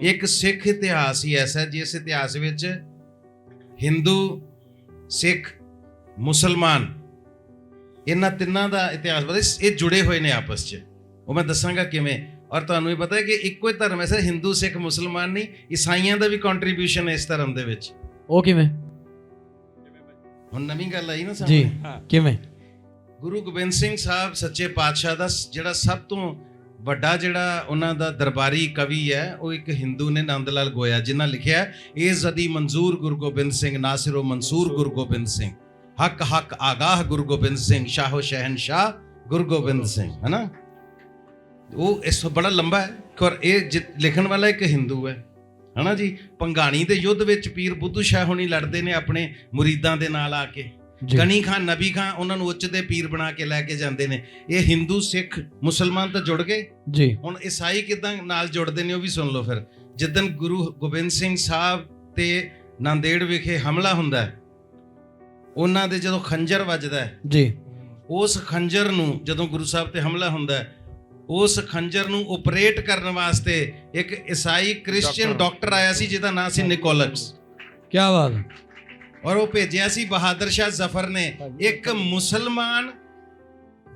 ਇੱਕ ਸਿੱਖ ਇਤਿਹਾਸ ਹੀ ਐਸਾ ਹੈ ਜਿਸ ਇਤਿਹਾਸ ਵਿੱਚ ਹਿੰਦੂ ਸਿੱਖ ਮੁਸਲਮਾਨ ਇਹਨਾਂ ਤਿੰਨਾਂ ਦਾ ਇਤਿਹਾਸ ਬੜਾ ਇਹ ਜੁੜੇ ਹੋਏ ਨੇ ਆਪਸ 'ਚ। ਉਹ ਮੈਂ ਦੱਸਾਂਗਾ ਕਿਵੇਂ। ਔਰ ਤੁਹਾਨੂੰ ਇਹ ਪਤਾ ਹੈ ਕਿ ਇੱਕੋ ਹੀ ਧਰਮ ਐਸਾ ਹਿੰਦੂ ਸਿੱਖ ਮੁਸਲਮਾਨ ਨਹੀਂ ਈਸਾਈਆਂ ਦਾ ਵੀ ਕੰਟਰੀਬਿਊਸ਼ਨ ਹੈ ਇਸ ਧਰਮ ਦੇ ਵਿੱਚ। ਉਹ ਕਿਵੇਂ? ਹੁਣ ਨਵੀਂ ਗੱਲ ਆਈ ਨਾ ਜੀ ਸਾਹਮਣੇ ਕਿਵੇਂ? ਗੁਰੂ ਗੋਬਿੰਦ ਸਿੰਘ ਸਾਹਿਬ ਸੱਚੇ ਪਾਤਸ਼ਾਹ ਦਾ ਜਿਹੜਾ ਸਭ ਤੋਂ ਵੱਡਾ ਜਿਹੜਾ ਉਹਨਾਂ ਦਾ ਦਰਬਾਰੀ ਕਵੀ ਹੈ, ਉਹ ਇੱਕ ਹਿੰਦੂ ਨੇ ਨੰਦ ਲਾਲ ਗੋਇਆ, ਜਿਨ੍ਹਾਂ ਲਿਖਿਆ ਇਹ ਜ਼ਦੀ ਮਨਜ਼ੂਰ ਗੁਰੂ ਗੋਬਿੰਦ ਸਿੰਘ ਨਾਸਿਰੋ ਮਨਸੂਰ ਗੁਰੂ ਗੋਬਿੰਦ ਸਿੰਘ। ਹੱਕ ਹੱਕ ਆਗਾਹ ਗੁਰੂ ਗੋਬਿੰਦ ਸਿੰਘ, ਸ਼ਾਹੋ ਸ਼ਹਿਨਸ਼ਾਹ ਗੁਰੂ ਗੋਬਿੰਦ ਸਿੰਘ। ਹੈਨਾ? ਉਹ ਇਸ ਬੜਾ ਲੰਬਾ ਹੈ ਔਰ ਇਹ ਜਿ- ਲਿਖਣ ਵਾਲਾ ਇੱਕ ਹਿੰਦੂ ਹੈ। ਹਨਾ ਜੀ? ਪੰਗਾਣੀ ਦੇ ਯੁੱਧ ਵਿੱਚ ਪੀਰ ਬੁੱਧੂ ਸ਼ਾਹ ਹੁਣੀ ਲੜਦੇ ਨੇ ਆਪਣੇ ਮੁਰੀਦਾਂ ਦੇ ਨਾਲ ਆ ਕੇ। ਗਨੀ ਖਾਨ ਨਬੀ ਖਾਨ ਉਹਨਾਂ ਨੂੰ ਉੱਚ ਦੇ ਪੀਰ ਬਣਾ ਕੇ ਲੈ ਕੇ ਜਾਂਦੇ ਨੇ। ਇਹ ਹਿੰਦੂ ਸਿੱਖ ਮੁਸਲਮਾਨ ਤਾਂ ਜੁੜ ਗਏ? ਜੀ। ਹੁਣ ਈਸਾਈ ਕਿਦਾਂ ਨਾਲ ਜੁੜਦੇ ਨੇ ਉਹ ਵੀ ਸੁਣ ਲਓ ਫਿਰ। ਜਿੱਦਨ ਗੁਰੂ ਗੋਬਿੰਦ ਸਿੰਘ ਸਾਹਿਬ ਤੇ ਨਾਂਦੇੜ ਵਿਖੇ ਹਮਲਾ ਹੁੰਦਾ ਹੈ ਉਹਨਾਂ ਦੇ ਜਦੋਂ ਖੰਜਰ ਵੱਜਦਾ ਹੈ ਜੀ। ਉਸ ਖੰਜਰ ਨੂੰ ਜਦੋਂ ਗੁਰੂ ਸਾਹਿਬ ਤੇ ਹਮਲਾ ਹੁੰਦਾ ਹੈ ਉਸ ਖੰਜਰ ਨੂੰ ਆਪਰੇਟ ਕਰਨ ਵਾਸਤੇ ਇੱਕ ਈਸਾਈ ਕ੍ਰਿਸਚੀਅਨ ਡਾਕਟਰ। ਆਇਆ ਸੀ ਜਿਹਦਾ ਨਾਮ ਸੀ ਨਿਕੋਲਸ। ਕੀ ਬਾਤ ਹੈ। ਔਰ ਉਹ ਭੇਜਿਆ ਸੀ ਬਹਾਦਰ ਸ਼ਾਹ ਜ਼ਫਰ ਨੇ। ਇੱਕ ਮੁਸਲਮਾਨ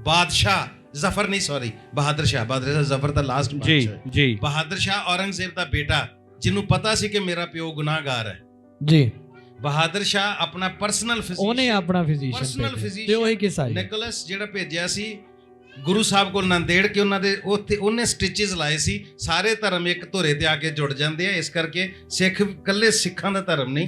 ਬਾਦਸ਼ਾਹ ਜ਼ਫਰ ਨਹੀਂ ਸੌਰੀ ਬਹਾਦਰ ਸ਼ਾਹ ਬਹਾਦਰ ਸ਼ਾਹ ਜ਼ਫਰ ਦਾ ਲਾਸਟ ਜੀ ਬਾਦਸ਼ਾਹ ਹੈ। ਜੀ। ਬਹਾਦਰ ਸ਼ਾਹ ਔਰੰਗਜ਼ੇਬ ਦਾ ਬੇਟਾ ਜਿਹਨੂੰ ਪਤਾ ਸੀ ਕਿ ਮੇਰਾ ਪਿਓ ਗੁਨਾਹਗਾਰ ਹੈ। ਜੀ। ਬਹਾਦਰ ਸ਼ਾਹ ਆਪਣਾ ਪਰਸਨਲ ਉਹਨੇ ਫਿਜ਼ੀਸ਼ੀਅਨ ਆਪਣਾ ਫਿਜ਼ੀਸ਼ੀਅਨ Personal ਤੇ physician ਉਹੀ ਕਿਸਾ ਜੀ। ਨਿਕੋਲਸ ਜਿਹੜਾ ਭੇਜਿਆ ਸੀ ਗੁਰੂ ਸਾਹਿਬ ਕੋਲ ਨੰਦੇੜ ਕੇ ਉਹਨਾਂ ਦੇ ਉੱਥੇ ਉਹਨੇ ਸਟਿਚਸ ਲਾਏ ਸੀ। ਸਾਰੇ ਧਰਮ ਇੱਕ ਧੁਰੇ ਤੇ ਆ ਕੇ ਜੁੜ ਜਾਂਦੇ ਆ ਇਸ ਕਰਕੇ ਸਿੱਖ ਇਕੱਲੇ ਸਿੱਖਾਂ ਦਾ ਧਰਮ ਨਹੀਂ।